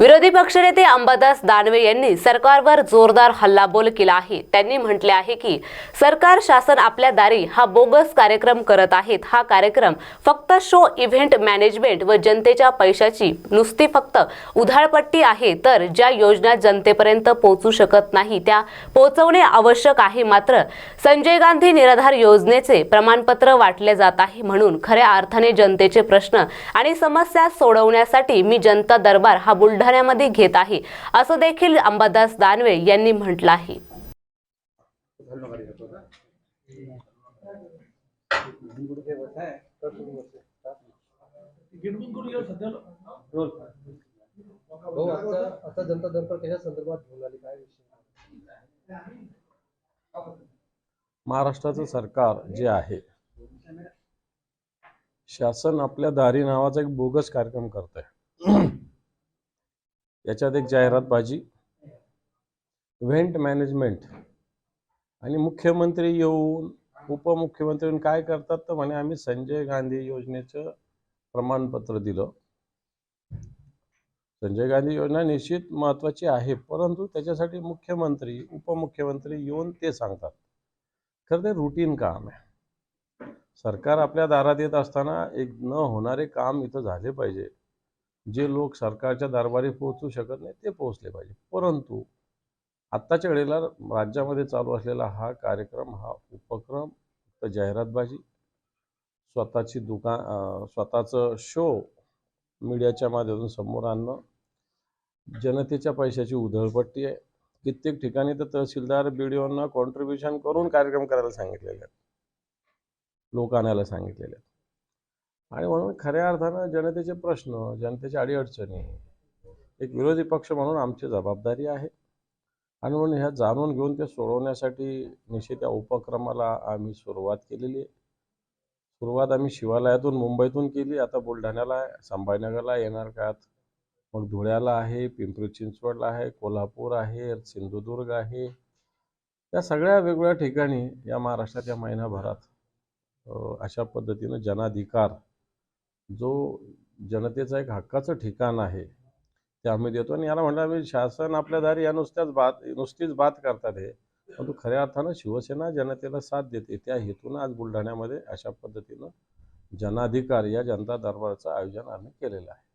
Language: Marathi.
विरोधी पक्षनेते अंबादास दानवे यांनी सरकारवर जोरदार हल्लाबोल केला आहे. त्यांनी म्हटले आहे की सरकार शासन आपल्या दारी हा बोगस कार्यक्रम करत आहेत. हा कार्यक्रम फक्त शो इव्हेंट मॅनेजमेंट व जनतेच्या पैशाची नुसती फक्त उधाळपट्टी आहे तर ज्या योजना जनतेपर्यंत पोहोचू शकत नाही त्या पोहोचवणे आवश्यक आहे. मात्र संजय गांधी निराधार योजनेचे प्रमाणपत्र वाटले जात आहे म्हणून खऱ्या अर्थाने जनतेचे प्रश्न आणि समस्या सोडवण्यासाठी मी जनता दरबार हा बुलढाण्यामध्ये घेत आहे. असं देखील अंबादास दानवे यांनी म्हटलं आहे. जनता संदर्भात घेऊन आली काय विषय महाराष्ट्राचं सरकार जे आहे शासन आपल्या दारी नावाचा एक बोगस कार्यक्रम करत आहे याच्यात एक जाहिरातबाजी इव्हेंट मॅनेजमेंट. आणि मुख्यमंत्री येऊन उपमुख्यमंत्री येऊन काय करतात तर म्हणे आम्ही संजय गांधी योजनेचं प्रमाणपत्र दिलं. संजय गांधी योजना निश्चित महत्त्वाची आहे परंतु त्याच्यासाठी मुख्यमंत्री उपमुख्यमंत्री येऊन ते सांगतात. खरं ते रुटीन काम आहे. सरकार आपल्या दारात येत असताना एक न होणारे काम इथं झाले पाहिजे. जे लोक सरकारच्या दरबारी पोहोचू शकत नाही ते पोहोचले पाहिजे. परंतु आत्ताच्या वेळेला राज्यामध्ये चालू असलेला हा कार्यक्रम हा उपक्रम फक्त जाहिरातबाजी स्वतःची दुकान स्वतःचं शो मीडियाच्या माध्यमातून समोर आणणं जनतेच्या पैशाची उधळपट्टी आहे. कित्येक ठिकाणी तर तहसीलदार बीडीओना कॉन्ट्रीब्युशन करून कार्यक्रम करायला सांगितलेले आहेत. लोक आणायला सांगितलेले आहेत. आणि म्हणून खऱ्या अर्थानं जनतेचे प्रश्न जनतेच्या अडीअडचणी एक विरोधी पक्ष म्हणून आमची जबाबदारी आहे. आणि म्हणून ह्या जाणून घेऊन ते सोडवण्यासाठी निश्चित या उपक्रमाला आम्ही सुरुवात केलेली आहे. सुरुवात आम्ही शिवालयातून मुंबईतून केली. आता बुलढाण्याला आहे संभाजीनगरला येणार काळात मग धुळ्याला आहे पिंपरी चिंचवडला आहे कोल्हापूर आहे सिंधुदुर्ग आहे. या सगळ्या वेगवेगळ्या ठिकाणी या महाराष्ट्रात या महिनाभरात अशा पद्धतीनं जनाधिकार जो जनतेचा एक हक्काचं ठिकाण आहे ते आम्ही देतो. आणि याला म्हणलं आम्ही शासन आपल्या दारी या नुसत्याच बात नुसतीच बात करतात हे. परंतु खऱ्या अर्थानं शिवसेना जनतेला साथ देते. त्या हेतून आज बुलढाण्यामध्ये अशा पद्धतीनं जनाधिकार या जनता दरबारचं आयोजन आम्ही केलेलं आहे.